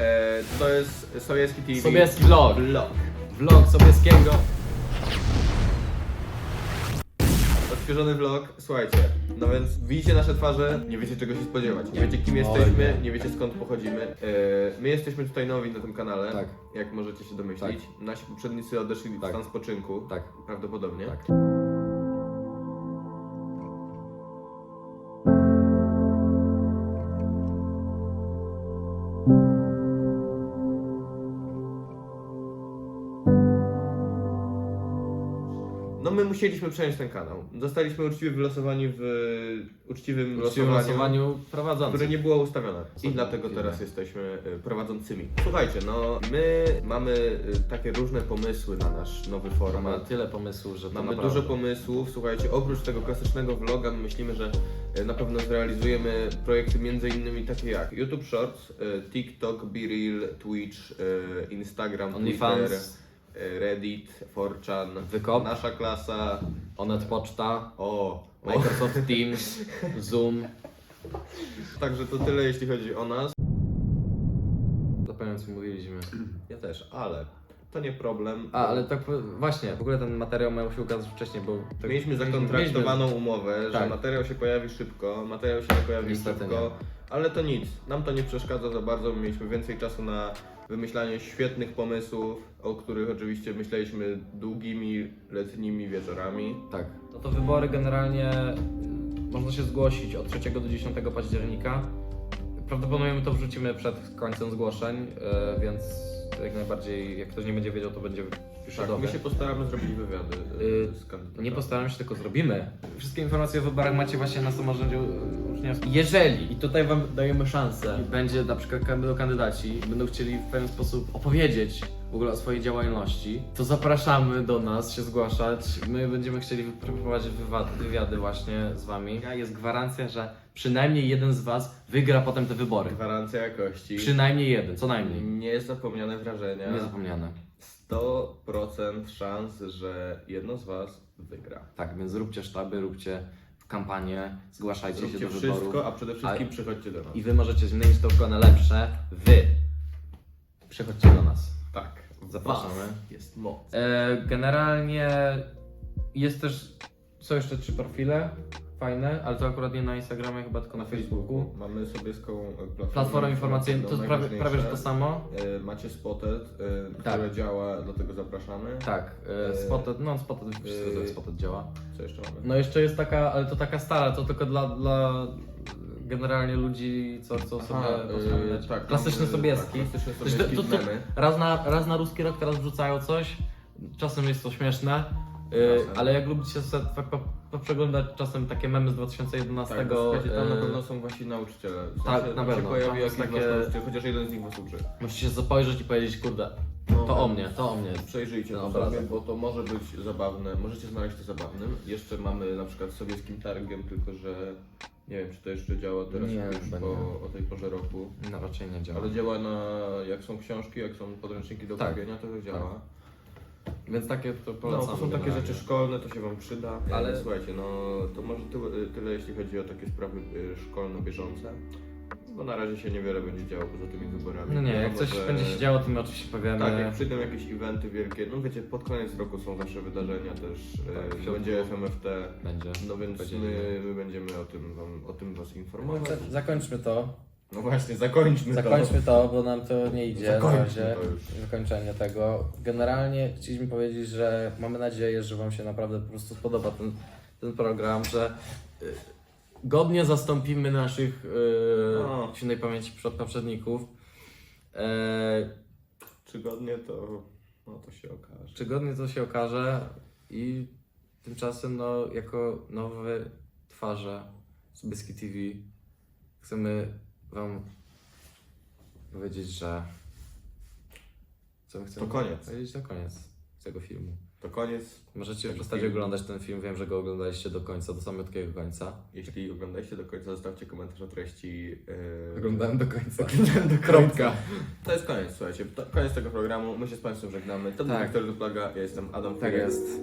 E, to jest Sobieski TV. Sobieski vlog. Vlog. Vlog Sobieskiego. Odświeżony vlog. Słuchajcie, no więc widzicie nasze twarze, nie wiecie czego się spodziewać. Nie wiecie kim jesteśmy, nie. wiecie skąd pochodzimy. E, my jesteśmy tutaj nowi na tym kanale, Tak. jak możecie się domyślić. Nasi poprzednicy odeszli w Tak. stan spoczynku. Tak. Prawdopodobnie. Tak. My musieliśmy przejąć ten kanał. Zostaliśmy uczciwie wylosowani w uczciwym, uczciwym losowaniu. losowaniu prowadzący. które nie było ustawione. I dlatego teraz jesteśmy y, prowadzącymi. Słuchajcie, no my mamy y, takie różne pomysły na nasz nowy Mamy format. tyle pomysłów, że to Mamy naprawdę... dużo pomysłów. Słuchajcie, oprócz tego klasycznego vloga my myślimy, że y, na pewno zrealizujemy projekty między innymi takie jak YouTube Shorts, TikTok, BeReal, Twitch, Instagram, Twitter, OnlyFans, Reddit, 4chan, Wykop. nasza klasa. Onet Poczta, O, o. Microsoft Teams, Zoom. Także to tyle jeśli chodzi o nas. Zapomniałem co mówiliśmy. Ja też, ale to nie problem. A, ale tak po- właśnie, w ogóle ten materiał miał się ukazać wcześniej, bo... Tak, Mieliśmy zakontraktowaną umowę, że Tak. materiał się pojawi szybko, materiał się nie pojawi Niestety szybko, nie. ale to nic, nam to nie przeszkadza za bardzo, my mieliśmy więcej czasu na wymyślanie świetnych pomysłów, o których oczywiście myśleliśmy długimi, letnimi wieczorami. Tak. No to wybory generalnie y, można się zgłosić od 3 do 10 października. Prawdopodobnie my to wrzucimy przed końcem zgłoszeń, y, więc jak najbardziej, jak ktoś nie będzie wiedział, to będzie Tak, my się postaramy zrobić wywiady Y, z kandydatami. Nie postaram się, tylko zrobimy. Wszystkie informacje o wyborach macie właśnie na samorządzie y, uczniowskim. Jeżeli, i tutaj Wam dajemy szansę, będzie na przykład będą kandydaci, będą chcieli w pewien sposób opowiedzieć w ogóle o swojej działalności, to zapraszamy do nas się zgłaszać. My będziemy chcieli przeprowadzić wywiady, wywiady właśnie z Wami. Jest gwarancja, że przynajmniej jeden z Was wygra potem te wybory. Gwarancja jakości. Przynajmniej jeden, co najmniej. Niezapomniane wrażenia. Niezapomniane. 100% szans, że jedno z Was wygra. Tak, więc róbcie sztaby, róbcie kampanię, zgłaszajcie się do wszystko, wyborów. a przede wszystkim A- przychodźcie do nas. I wy możecie zmienić to tylko na lepsze. Wy. Przychodźcie do nas. Tak, Zapraszamy. Jest moc. E, generalnie jest też, są jeszcze trzy profile fajne, ale to akurat nie na Instagramie, chyba tylko na Facebooku. Mamy sobieską e, platformę, Platforma informacyjna, to prawie, najważniejsze. prawie że to samo. E, Macie Spotted, e, Tak. które działa, do tego zapraszamy. Tak, e, Spotted, no Spotted, jak e, Spotted działa. Co jeszcze mamy? No jeszcze jest taka, ale to taka stara, to tylko dla, dla generalnie ludzi, co, co Aha, sobie e, tak, Klasyczne mamy- sobieski. Tak, klasyczne Też sobieski to- to- memy. Raz na, raz na ruski rok teraz wrzucają coś, czasem jest to śmieszne, y, Czasem. ale jak lubicie sobie tak po, poprzeglądać czasem takie memy z 2011, Tak, słuchajcie, tam na y, pewno są wasi nauczyciele. W tak, sensie na tam się pewno. pojawi jakiś takie- nauczyciel, chociaż jeden z nich was uczy. musicie się spojrzeć i powiedzieć, kurde, to o mnie, to o mnie. Przejrzyjcie Ten to obrazek. sobie, bo to może być zabawne, możecie znaleźć to zabawnym. Jeszcze mamy na przykład z sowieckim targiem, tylko że nie wiem czy to jeszcze działa teraz Nie, już chyba po, o tej porze roku. No raczej nie działa. Ale działa na, jak są książki, jak są podręczniki do Tak. kupienia, to to działa. Więc takie to No, polecamy. to są takie generalnie. rzeczy szkolne, to się Wam przyda. Ale Ale- słuchajcie, no to może tyle, tyle jeśli chodzi o takie sprawy y, szkolne, bieżące. Bo na razie się niewiele będzie działo poza tymi wyborami. No nie, jak Wiadomo, coś że- będzie się działo, to my oczywiście powiemy. Tak, jak przyjdą jakieś eventy wielkie, no wiecie, pod koniec roku są zawsze wydarzenia też, Tak, w e, środku. będzie FMFT, Będzie. no więc Podzielimy. my, my będziemy o tym, wam, o tym Was informować. Zakończmy to. No właśnie, zakończmy Zakończmy to, bo nam to nie idzie na Zakończmy razie. to już. Zakończenie tego. Generalnie chcieliśmy powiedzieć, że mamy nadzieję, że Wam się naprawdę po prostu spodoba ten, ten program, że y, godnie zastąpimy naszych No. y, świętej pamięci przed poprzedników. E, To to, no to się okaże. czy godnie to się okaże i tymczasem no, jako nowe twarze Sobieski TV chcemy Wam powiedzieć, że co my chcemy To koniec. powiedzieć na koniec tego filmu. To koniec. Możecie Ten przestać oglądać ten film, wiem, że go oglądaliście do końca, do samego końca. Jeśli oglądaliście do końca, zostawcie komentarz o treści. e, Oglądałem do końca. Oglądałem do Kropka. To jest koniec, słuchajcie. To koniec tego programu. My się z Państwem żegnamy. To był Tak. Wiktor Duplaga, ja jestem Adam Tak jest.